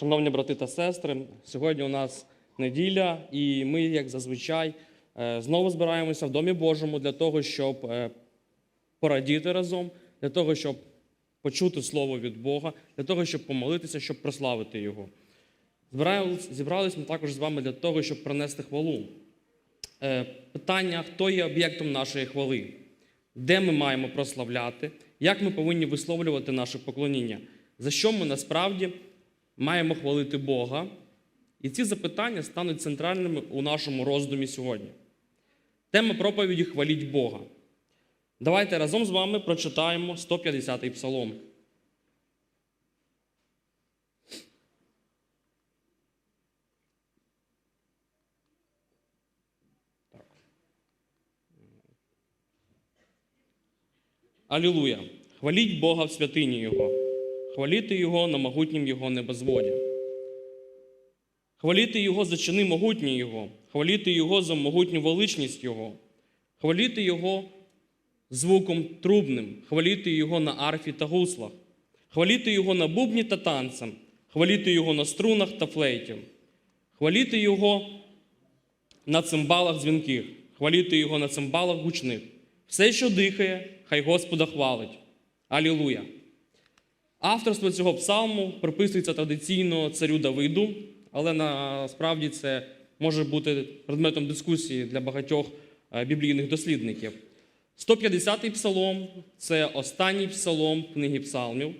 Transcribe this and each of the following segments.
Шановні брати та сестри, сьогодні у нас неділя, і ми, як зазвичай, е, знову збираємося в Домі Божому для того, щоб е, порадіти разом, для того, щоб почути Слово від Бога, для того, щоб помолитися, щоб прославити Його. Зібрались ми також з вами для того, щоб принести хвалу. Е, Питання, хто є об'єктом нашої хвали, де ми маємо прославляти, як ми повинні висловлювати наше поклоніння, за що ми насправді маємо хвалити Бога. І ці запитання стануть центральними у нашому роздумі сьогодні. Тема проповіді Хваліть Бога. Давайте разом з вами прочитаємо 150-й псалом. Алілуя! Хваліть Бога в святині Його, хваліти Його на могутнім Його небозводі. Хваліти Його за чини могутні Його, хваліти Його за могутню величність Його, хваліти Його звуком трубним, хваліти Його на арфі та гуслах, хваліти Його на бубні та танцем, хваліти Його на струнах та флейті, хваліти Його на цимбалах дзвінких, хваліти Його на цимбалах гучних. Все, що дихає, хай Господа хвалить. Алілуя! Авторство цього псалму приписується традиційно царю Давиду, але насправді це може бути предметом дискусії для багатьох е, біблійних дослідників. 150-й псалом це останній псалом книги псалмів.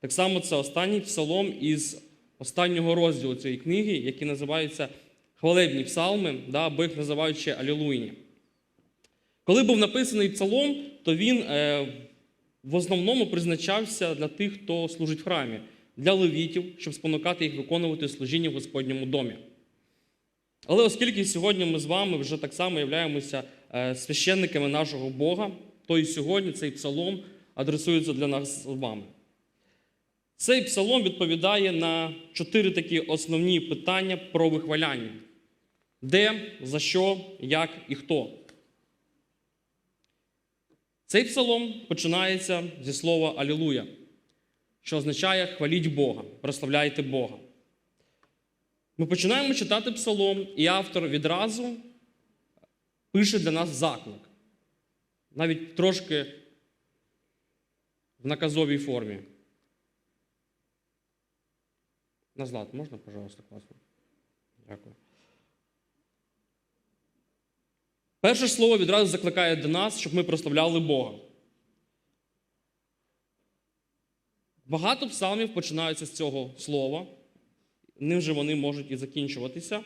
Так само це останній псалом із останнього розділу цієї книги, який називається Хвалебні псалми, да, або їх називають ще Алілуйні. Коли був написаний псалом, то він е, в основному призначався для тих, хто служить в храмі, для левітів, щоб спонукати їх виконувати служіння в Господньому домі. Але оскільки сьогодні ми з вами вже так само являємося е, священниками нашого Бога, то і сьогодні цей псалом адресується для нас з вами. Цей псалом відповідає на чотири такі основні питання про вихваляння: де, за що, як і хто. Цей псалом починається зі слова Алілуя, що означає хваліть Бога, прославляйте Бога. Ми починаємо читати псалом, і автор відразу пише для нас заклик. Навіть трошки в наказовій формі. Назлад, можна, пожалуйста, класно? Дякую. Перше слово відразу закликає до нас, щоб ми прославляли Бога. Багато псалмів починаються з цього слова, ним же вони можуть і закінчуватися.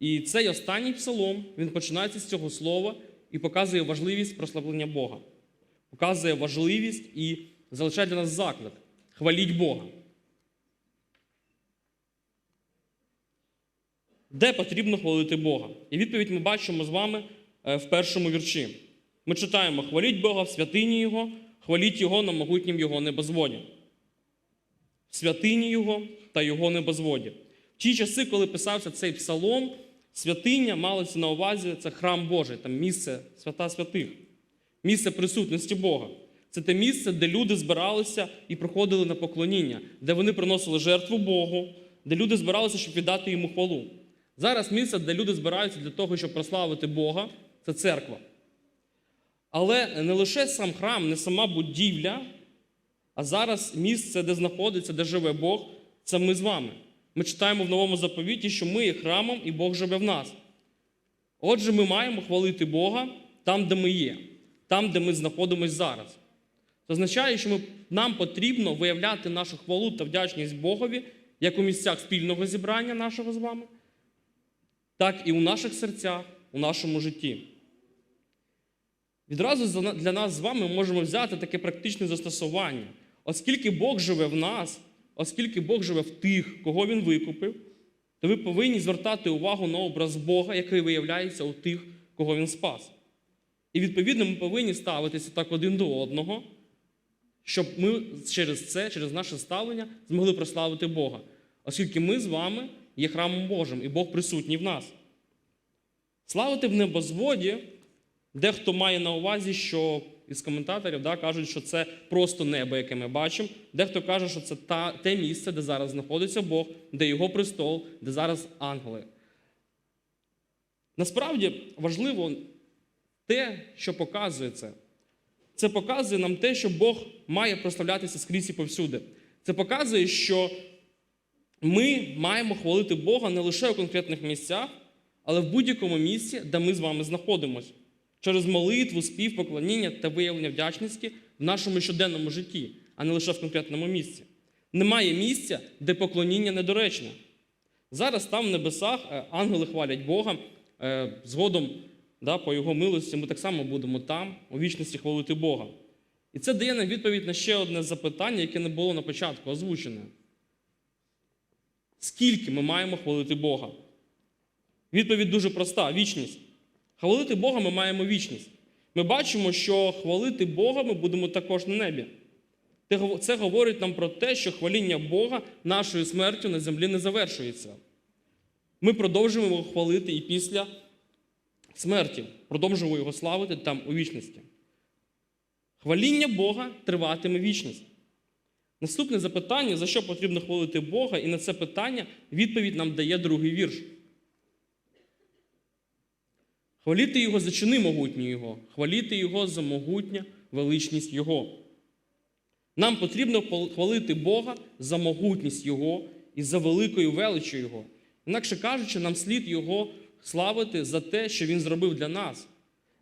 І цей останній псалом він починається з цього слова і показує важливість прославлення Бога, показує важливість і залишає для нас заклик. Хваліть Бога. Де потрібно хвалити Бога? І відповідь ми бачимо з вами в першому вірші. Ми читаємо: хваліть Бога в святині Його, хваліть Його на могутнім Його небозводі. В святині Його та Його небозводі. В ті часи, коли писався цей псалом, святиня малося на увазі це храм Божий, там місце свята святих, місце присутності Бога. Це те місце, де люди збиралися і проходили на поклоніння, де вони приносили жертву Богу, де люди збиралися, щоб віддати йому хвалу. Зараз місце, де люди збираються для того, щоб прославити Бога, це церква. Але не лише сам храм, не сама будівля, а зараз місце, де знаходиться, де живе Бог, це ми з вами. Ми читаємо в новому заповіті, що ми є храмом і Бог живе в нас. Отже, ми маємо хвалити Бога там, де ми є, там, де ми знаходимося зараз. Це означає, що ми, нам потрібно виявляти нашу хвалу та вдячність Богові як у місцях спільного зібрання нашого з вами, так і у наших серцях, у нашому житті. Відразу для нас з вами можемо взяти таке практичне застосування. Оскільки Бог живе в нас, оскільки Бог живе в тих, кого Він викупив, то ви повинні звертати увагу на образ Бога, який виявляється у тих, кого Він спас. І відповідно ми повинні ставитися так один до одного, щоб ми через це, через наше ставлення, змогли прославити Бога. Оскільки ми з вами є храмом Божим, і Бог присутній в нас. Славити в небозводі, дехто має на увазі, що із коментаторів да, кажуть, що це просто небо, яке ми бачимо. Дехто каже, що це та, те місце, де зараз знаходиться Бог, де його престол, де зараз ангели. Насправді важливо те, що показує це. Це показує нам те, що Бог має прославлятися скрізь і повсюди. Це показує, що ми маємо хвалити Бога не лише у конкретних місцях, але в будь-якому місці, де ми з вами знаходимося, через молитву, спів, поклоніння та виявлення вдячності в нашому щоденному житті, а не лише в конкретному місці. Немає місця, де поклоніння недоречне. Зараз там в небесах е, ангели хвалять Бога. е, Згодом, да, по Його милості, ми так само будемо там, у вічності хвалити Бога. І це дає нам відповідь на ще одне запитання, яке не було на початку озвучене. Скільки ми маємо хвалити Бога? Відповідь дуже проста: вічність. Хвалити Бога ми маємо вічність. Ми бачимо, що хвалити Бога ми будемо також на небі. Це говорить нам про те, що хваління Бога нашою смертю на землі не завершується. Ми продовжуємо його хвалити і після смерті, продовжуємо його славити там у вічності. Хваління Бога триватиме вічність. Наступне запитання, за що потрібно хвалити Бога, і на це питання відповідь нам дає другий вірш. Хваліти Його за чини могутні Його, хваліти Його за могутня величність Його. Нам потрібно хвалити Бога за могутність Його і за великою величю Його. Інакше кажучи, нам слід Його славити за те, що Він зробив для нас,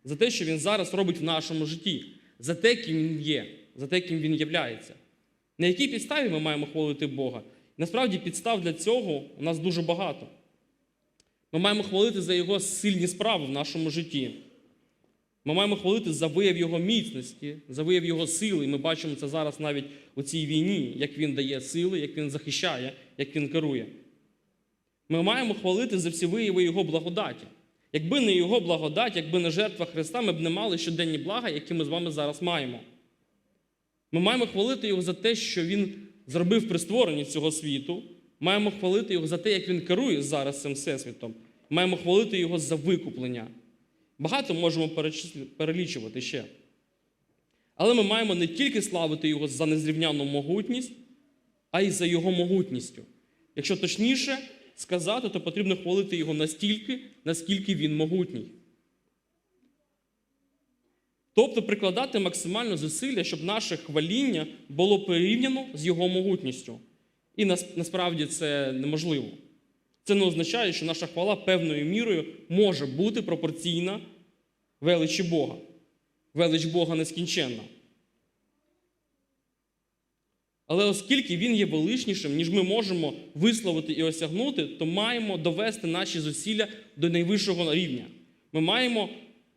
за те, що Він зараз робить в нашому житті, за те, ким Він є, за те, ким Він являється. На якій підставі ми маємо хвалити Бога? Насправді підстав для цього у нас дуже багато. Ми маємо хвалити за Його сильні справи в нашому житті. Ми маємо хвалити за вияв Його міцності, за вияв Його сили. І ми бачимо це зараз навіть у цій війні, як Він дає сили, як Він захищає, як Він керує. Ми маємо хвалити за всі вияви Його благодаті. Якби не Його благодать, якби не жертва Христа, ми б не мали щоденні блага, які ми з вами зараз маємо. Ми маємо хвалити Його за те, що Він зробив при створенні цього світу. Маємо хвалити Його за те, як Він керує зараз цим всесвітом. Маємо хвалити Його за викуплення. Багато можемо перелічувати ще. Але ми маємо не тільки славити Його за незрівняну могутність, а й за Його могутністю. Якщо точніше сказати, то потрібно хвалити Його настільки, наскільки Він могутній. Тобто прикладати максимально зусилля, щоб наше хваління було порівняно з його могутністю. І насправді це неможливо. Це не означає, що наша хвала певною мірою може бути пропорційна величі Бога. Велич Бога нескінченна. Але оскільки він є величнішим, ніж ми можемо висловити і осягнути, то маємо довести наші зусилля до найвищого рівня. Ми маємо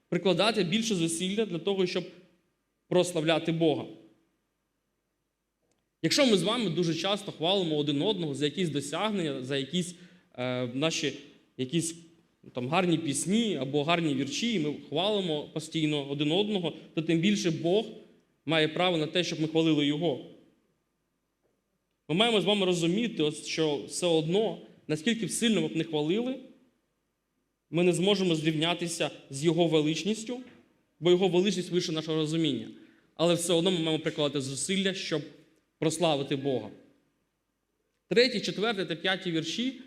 прикладати більше зусилля для того, щоб прославляти Бога. Якщо ми з вами дуже часто хвалимо один одного за якісь досягнення, за якісь е, наші якісь там, гарні пісні або гарні вірші, і ми хвалимо постійно один одного, то тим більше Бог має право на те, щоб ми хвалили Його. Ми маємо з вами розуміти, що все одно, наскільки б сильно ми б не хвалили, ми не зможемо зрівнятися з Його величністю, бо Його величність вище нашого розуміння. Але все одно ми маємо прикладати зусилля, щоб прославити Бога. Третій, четвертий та п'ятий вірші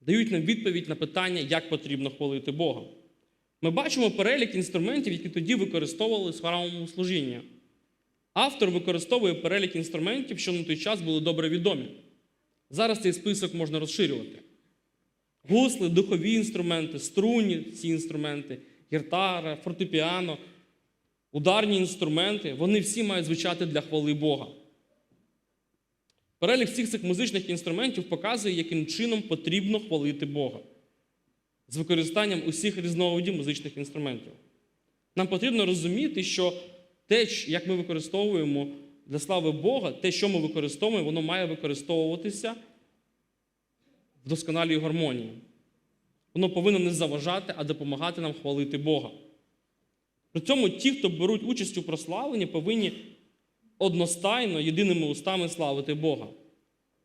дають нам відповідь на питання, як потрібно хвалити Бога. Ми бачимо перелік інструментів, які тоді використовували в храмовому служінні. Автор використовує перелік інструментів, що на той час були добре відомі. Зараз цей список можна розширювати. Гусли, духові інструменти, струнні ці інструменти, гітара, фортепіано, ударні інструменти, вони всі мають звучати для хвали Бога. Перелік всіх цих музичних інструментів показує, яким чином потрібно хвалити Бога з використанням усіх різновидів музичних інструментів. Нам потрібно розуміти, що те, як ми використовуємо для слави Бога, те, що ми використовуємо, воно має використовуватися в досконалій гармонії. Воно повинно не заважати, а допомагати нам хвалити Бога. При цьому ті, хто беруть участь у прославленні, повинні одностайно, єдиними устами славити Бога.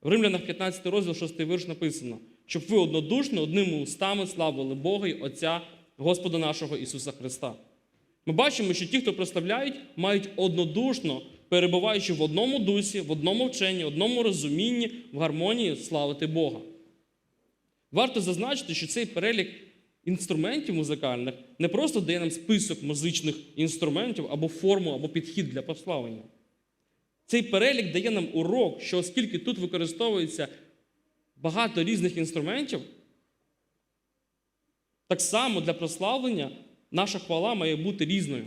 В Римлянах 15 розділ 6 вірш написано, щоб ви однодушно одними устами славили Бога і Отця Господа нашого Ісуса Христа. Ми бачимо, що ті, хто прославляють, мають однодушно, перебуваючи в одному дусі, в одному вченні, в одному розумінні, в гармонії славити Бога. Варто зазначити, що цей перелік інструментів музикальних не просто дає нам список музичних інструментів або форму, або підхід для прославлення. Цей перелік дає нам урок, що оскільки тут використовується багато різних інструментів, так само для прославлення наша хвала має бути різною.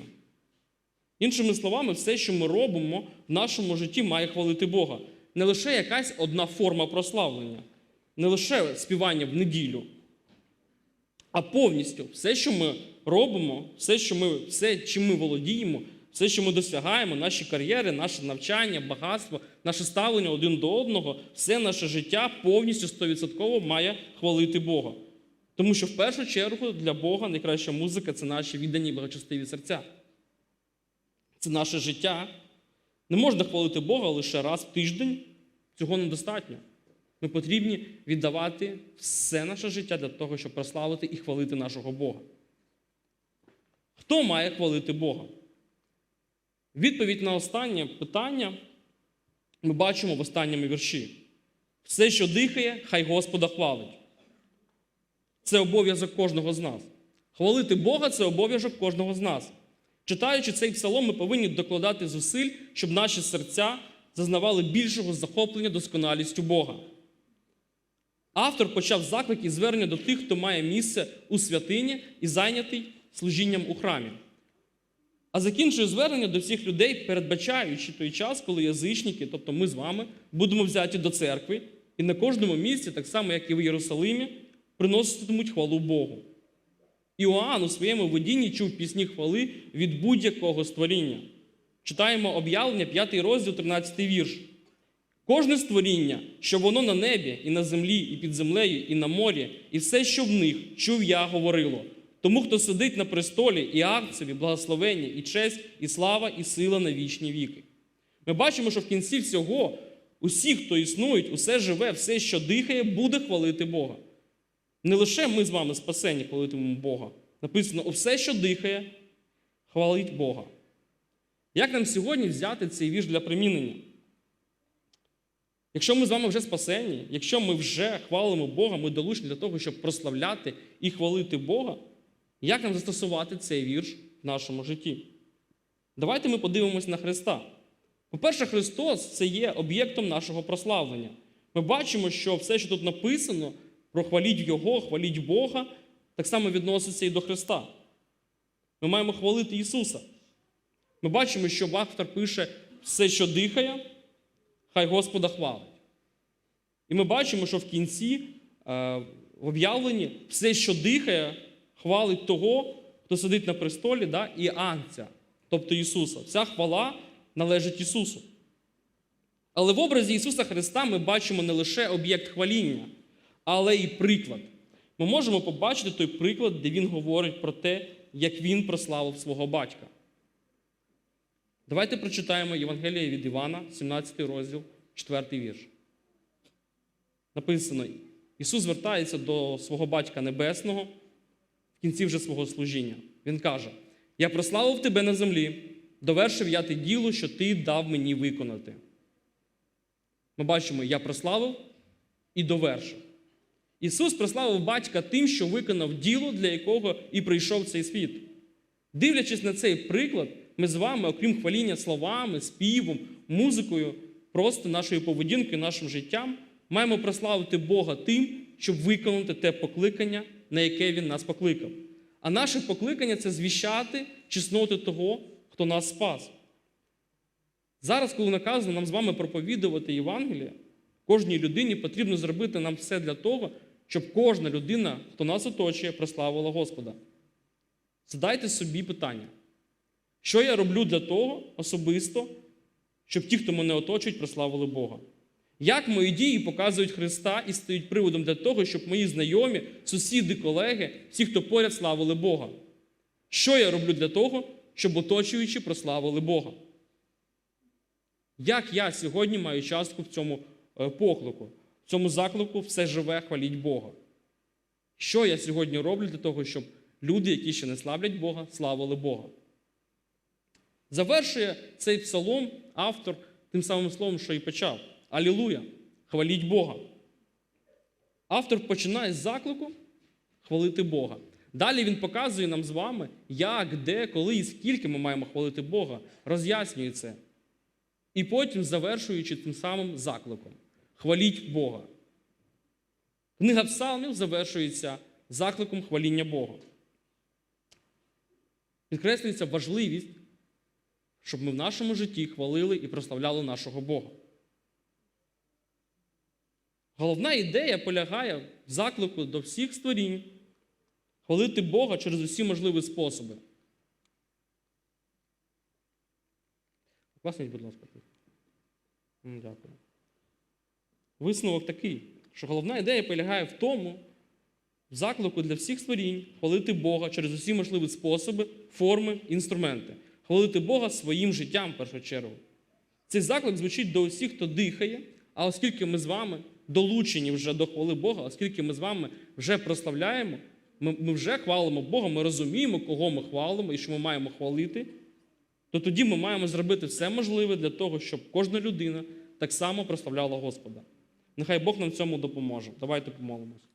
Іншими словами, все, що ми робимо в нашому житті, має хвалити Бога. Не лише якась одна форма прославлення, не лише співання в неділю, а повністю все, що ми робимо, все, що ми, все, чим ми володіємо, все, що ми досягаємо, наші кар'єри, наше навчання, багатство, наше ставлення один до одного, все наше життя повністю 100% має хвалити Бога. Тому що в першу чергу для Бога найкраща музика це наші віддані благочестиві серця. Це наше життя. Не можна хвалити Бога лише раз в тиждень. Цього недостатньо. Ми потрібні віддавати все наше життя для того, щоб прославити і хвалити нашого Бога. Хто має хвалити Бога? Відповідь на останнє питання ми бачимо в останньому вірші. Все, що дихає, хай Господа хвалить. Це обов'язок кожного з нас. Хвалити Бога це обов'язок кожного з нас. Читаючи цей псалом, ми повинні докладати зусиль, щоб наші серця зазнавали більшого захоплення досконалістю Бога. Автор почав заклик і звернення до тих, хто має місце у святині і зайнятий служінням у храмі. А закінчує звернення до всіх людей, передбачаючи той час, коли язичники, тобто ми з вами, будемо взяті до церкви, і на кожному місці, так само як і в Єрусалимі, приноситимуть хвалу Богу. Іоанн у своєму видінні чув пісні хвали від будь-якого створіння. Читаємо об'явлення, 5 розділ, 13 вірш. Кожне створіння, що воно на небі, і на землі, і під землею, і на морі, і все, що в них, чув я, говорило. Тому, хто сидить на престолі, і акцеві, благословення, і честь, і слава, і сила на вічні віки. Ми бачимо, що в кінці всього усі, хто існують, усе живе, все, що дихає, буде хвалити Бога. Не лише ми з вами спасені хвалитимемо Бога. Написано, все, що дихає, хвалить Бога. Як нам сьогодні взяти цей вірш для примінення? Якщо ми з вами вже спасені, якщо ми вже хвалимо Бога, ми долучені для того, щоб прославляти і хвалити Бога, як нам застосувати цей вірш в нашому житті? Давайте ми подивимось на Христа. По-перше, Христос це є об'єктом нашого прославлення. Ми бачимо, що все, що тут написано, про хваліть Його, хваліть Бога, так само відноситься і до Христа. Ми маємо хвалити Ісуса. Ми бачимо, що автор пише все, що дихає, хай Господа хвалить. І ми бачимо, що в кінці, е, в об'явленні, все, що дихає, хвалить того, хто сидить на престолі, да, і Анця, тобто Ісуса. Вся хвала належить Ісусу. Але в образі Ісуса Христа ми бачимо не лише об'єкт хваління, але і приклад. Ми можемо побачити той приклад, де Він говорить про те, як Він прославив свого батька. Давайте прочитаємо Євангеліє від Івана, 17 розділ, 4 вірш. Написано: Ісус звертається до свого Батька Небесного в кінці вже свого служіння. Він каже: Я прославив тебе на землі, довершив я те діло, що ти дав мені виконати. Ми бачимо, я прославив і довершив. Ісус прославив батька тим, що виконав діло, для якого і прийшов цей світ. Дивлячись на цей приклад, ми з вами, окрім хваління словами, співом, музикою, просто нашою поведінкою, нашим життям, маємо прославити Бога тим, щоб виконати те покликання, на яке Він нас покликав. А наше покликання це звіщати чесноти того, хто нас спас. Зараз, коли наказано нам з вами проповідувати Євангеліє, кожній людині потрібно зробити нам все для того, щоб кожна людина, хто нас оточує, прославила Господа. Задайте собі питання, що я роблю для того особисто, щоб ті, хто мене оточують, прославили Бога? Як мої дії показують Христа і стають приводом для того, щоб мої знайомі, сусіди, колеги, всі, хто поряд, славили Бога? Що я роблю для того, щоб оточуючи прославили Бога? Як я сьогодні маю частку в цьому е, поклику, в цьому заклику все живе, хваліть Бога? Що я сьогодні роблю для того, щоб люди, які ще не славлять Бога, славили Бога? Завершує цей псалом автор тим самим словом, що і почав. Алілуя! Хваліть Бога. Автор починає з заклику хвалити Бога. Далі він показує нам з вами, як, де, коли і скільки ми маємо хвалити Бога, роз'яснює це. І потім завершуючи тим самим закликом. Хваліть Бога. Книга Псалмів завершується закликом хваління Бога. Підкреслюється важливість, щоб ми в нашому житті хвалили і прославляли нашого Бога. Головна ідея полягає в заклику до всіх створінь хвалити Бога через усі можливі способи. Класніть, будь ласка. Дякую. Висновок такий, що головна ідея полягає в тому, в заклику для всіх створінь хвалити Бога через усі можливі способи, форми, інструменти. Хвалити Бога своїм життям в першу чергу. Цей заклик звучить до усіх, хто дихає, а оскільки ми з вами долучені вже до хвали Бога, оскільки ми з вами вже прославляємо, ми, ми вже хвалимо Бога, ми розуміємо, кого ми хвалимо і що ми маємо хвалити, то тоді ми маємо зробити все можливе для того, щоб кожна людина так само прославляла Господа. Нехай Бог нам в цьому допоможе. Давайте помолимось.